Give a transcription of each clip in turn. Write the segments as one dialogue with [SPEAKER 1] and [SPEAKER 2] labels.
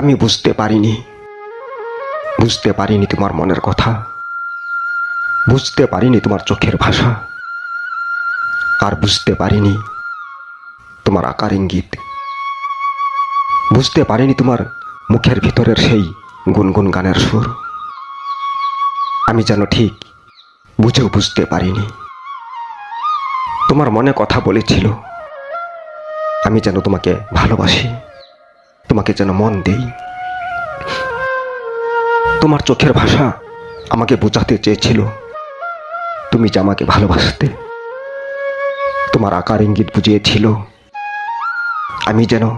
[SPEAKER 1] আমি বুঝতে পারিনি। বুঝতে পারিনি তোমার মনের কথা। বুঝতে পারিনি তোমার চোখের ভাষা। আর বুঝতে পারিনি তোমার আকার ইঙ্গিত। বুঝতে পারিনি তোমার মুখের ভিতরের সেই গুনগুন গানের সুর। আমি যেন ঠিক বুঝেও বুঝতে পারিনি। তোমার মনে কথা বলেছিল। আমি যেন তোমাকে ভালোবাসি। তোমাকে যেন মন দেই। তোমার চোখের ভাষা আমাকে বোঝাতে চেয়েছিল। তুমি যে আমাকে ভালোবাসতে। তোমার আকার ইঙ্গিত বুঝিয়েছিল। আমি যেন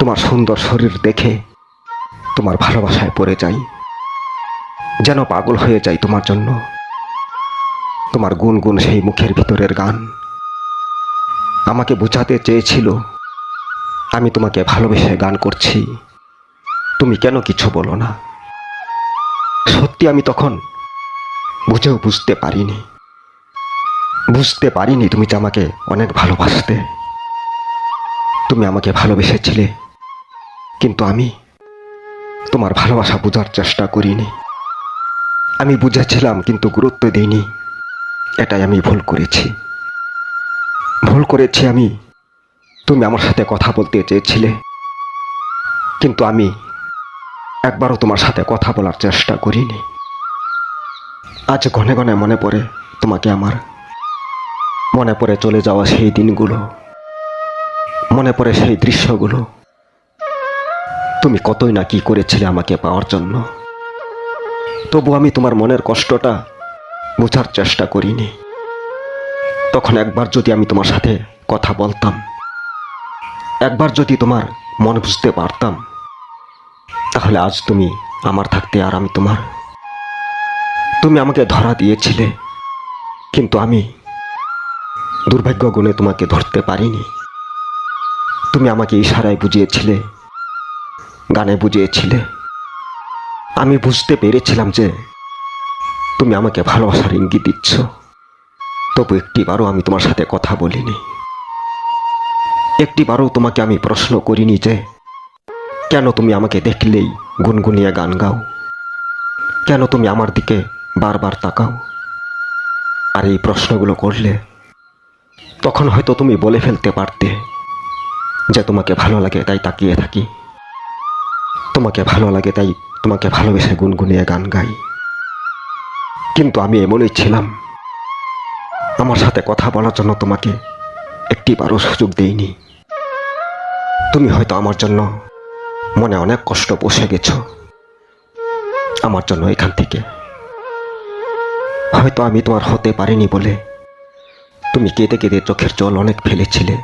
[SPEAKER 1] তোমার সুন্দর শরীর দেখে তোমার ভালোবাসায় পড়ে যাই। যেন পাগল হয়ে যাই তোমার জন্য। তোমার গুনগুন সেই মুখের ভিতরের গান আমাকে বোঝাতে চেয়েছিল। আমি তোমাকে ভালোবেসে গান করছি। তুমি কেন কিছু বলো না? সত্যি আমি তখন বুঝেও বুঝতে পারিনি। বুঝতে পারিনি তুমি যে আমাকে অনেক ভালোবাসতে। তুমি আমাকে ভালোবেসেছিলে, কিন্তু আমি তোমার ভালোবাসা বোঝার চেষ্টা করিনি। আমি বুঝেছিলাম, কিন্তু গুরুত্ব দিইনি। এটাই আমি ভুল করেছি। ভুল করেছি আমি তুমি আমার সাথে কথা বলতে চেয়েছিলে। কিন্তু আমি একবারও তোমার সাথে কথা বলার চেষ্টা করিনি। আজ ঘনে ঘনে মনে পড়ে তোমাকে আমার। মনে পড়ে চলে যাওয়া সেই দিনগুলো। মনে পড়ে সেই দৃশ্যগুলো। তুমি কতই না কি করেছিলে আমাকে পাওয়ার জন্য। তবু আমি তোমার মনের কষ্টটা বোঝার চেষ্টা করিনি। তখন একবার যদি আমি তোমার সাথে কথা বলতাম একবার যদি তোমার মন বুঝতে পারতাম, তাহলে আজ তুমি আমার থাকতে আর আমি তোমার। তুমি আমাকে ধরা দিয়েছিলে, কিন্তু আমি দুর্ভাগ্য গুণে তোমাকে ধরতে পারিনি। তুমি আমাকে ইশারায় বুঝিয়েছিলে, গানে বুঝিয়েছিলে। আমি বুঝতে পেরেছিলাম যে তুমি আমাকে ভালোবাসার ইঙ্গিত দিচ্ছ, তবু একটিবারও আমি তোমার সাথে কথা বলিনি। একটিবারও তোমাকে আমি প্রশ্ন করিনি যে, কেন তুমি আমাকে দেখলেই গুনগুনিয়ে গান গাও? কেন তুমি আমার দিকে বারবার তাকাও? আর এই প্রশ্নগুলো করলে তখন হয়তো তুমি বলে ফেলতে পারতে যে, তোমাকে ভালো লাগে তাই তাকিয়ে থাকি। তোমাকে ভালো লাগে তাই তোমাকে ভালোবেসে গুনগুনিয়ে গান গাই। কিন্তু আমি এমনই ছিলাম। আমার সাথে কথা বলার জন্য তোমাকে একটিবারও সুযোগ দেইনি। তুমি হয়তো আমার জন্য মনে অনেক কষ্ট বসে গেছ। আমার জন্য এখান থেকে। হয়তো আমি তোমার হতে পারিনি বলে তুমি কেঁদে কেঁদে চোখের জল অনেক ফেলেছিলে।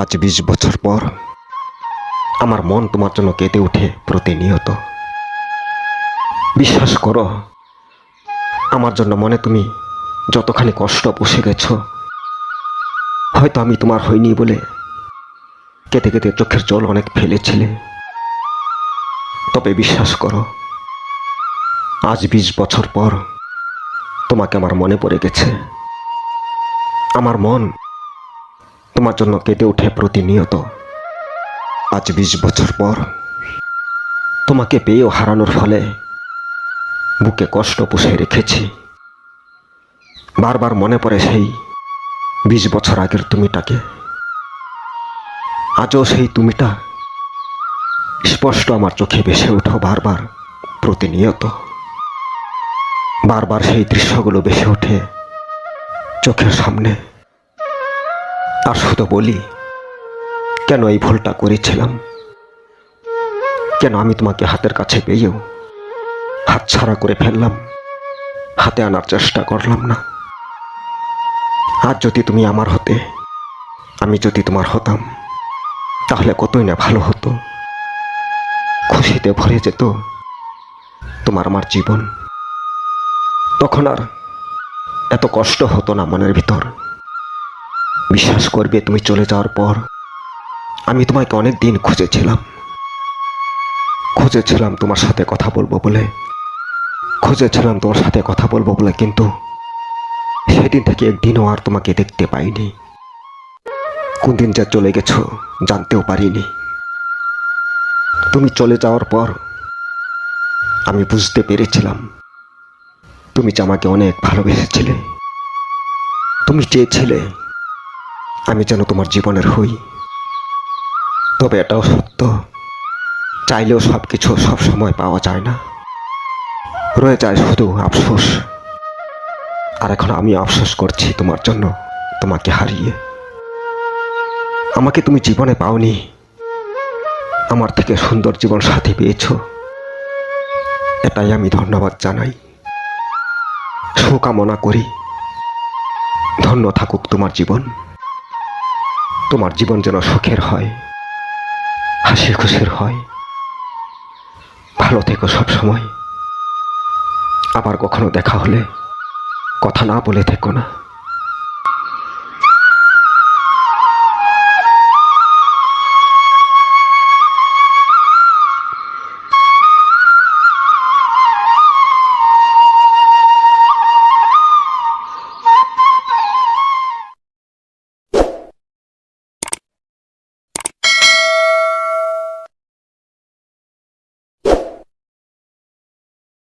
[SPEAKER 1] আজ বিশ বছর পর আমার মন তোমার জন্য কেঁদে উঠে প্রতিনিয়ত। বিশ্বাস করো, আমার জন্য মনে তুমি যতখানি কষ্ট বসে গেছ, হয়তো আমি তোমার হইনি বলে কেঁদে কেঁদে চোখের জল অনেক ফেলেছিলে। তবে বিশ্বাস করো, আজ বিশ বছর পর তোমাকে আমার মনে পড়ে গেছে। আমার মন তোমার জন্য কেঁদে ওঠে প্রতিনিয়ত। আজ বিশ বছর পর তোমাকে পেয়েও হারানোর ফলে বুকে কষ্ট পুষে রেখেছি। বারবার মনে পড়ে সেই বিশ বছর আগের তুমিটাকে। আজও সেই তুমিটা স্পষ্ট আমার চোখে ভেসে ওঠো বারবার, প্রতিনিয়ত। বারবার সেই দৃশ্যগুলো ভেসে ওঠে চোখের সামনে। আর শুধু বলি, কেন এই ভুলটা করেছিলাম? কেন আমি তোমাকে হাতের কাছে পেয়েও হাত ছাড়া করে ফেললাম? হাতে আনার চেষ্টা করলাম না। আজ যদি তুমি আমার হতে, আমি যদি তোমার হতাম তাহলে কতই না ভালো হতো? খুশিতে ভরে যেত তোমার আমার জীবন। তখন আর এত কষ্ট হতো না মনের ভিতর। বিশ্বাস করবে তুমি চলে যাওয়ার পর আমি তোমাকে অনেক দিন খুঁজেছিলাম। খুঁজেছিলাম তোমার সাথে কথা বলব বলে। খুঁজেছিলাম তোমার সাথে কথা বলব বলে, কিন্তু সেদিন থেকে একদিনও আর তোমাকে দেখতে পাইনি। কোন দিন যা চলে গেছো, জানতেও পারিনি। তুমি চলে যাওয়ার পর আমি বুঝতে পেরেছিলাম, তুমি যে আমাকে অনেক ভালোবেসেছিলে। তুমি চেয়েছিলে আমি যেন তোমার জীবনের হই। তবে এটাও সত্য, চাইলেও সব কিছু সব সময় পাওয়া যায় না। রয়ে যায় শুধু আফসোস। আর এখন আমি আফসোস করছি তোমার জন্য, তোমাকে হারিয়ে। আমাকে তুমি জীবনে পাওনি। আমার থেকে সুন্দর জীবন সাথী পেয়েছ। এটাই আমি ধন্যবাদ জানাই। শুভকামনা করি। ধন্য থাকুক তোমার জীবন। তোমার জীবন যেন সুখের হয়, হাসি খুশির হয়। ভালো থেকো সব সময়। আবার কখনো দেখা হলে কথা না বলে থেকো না।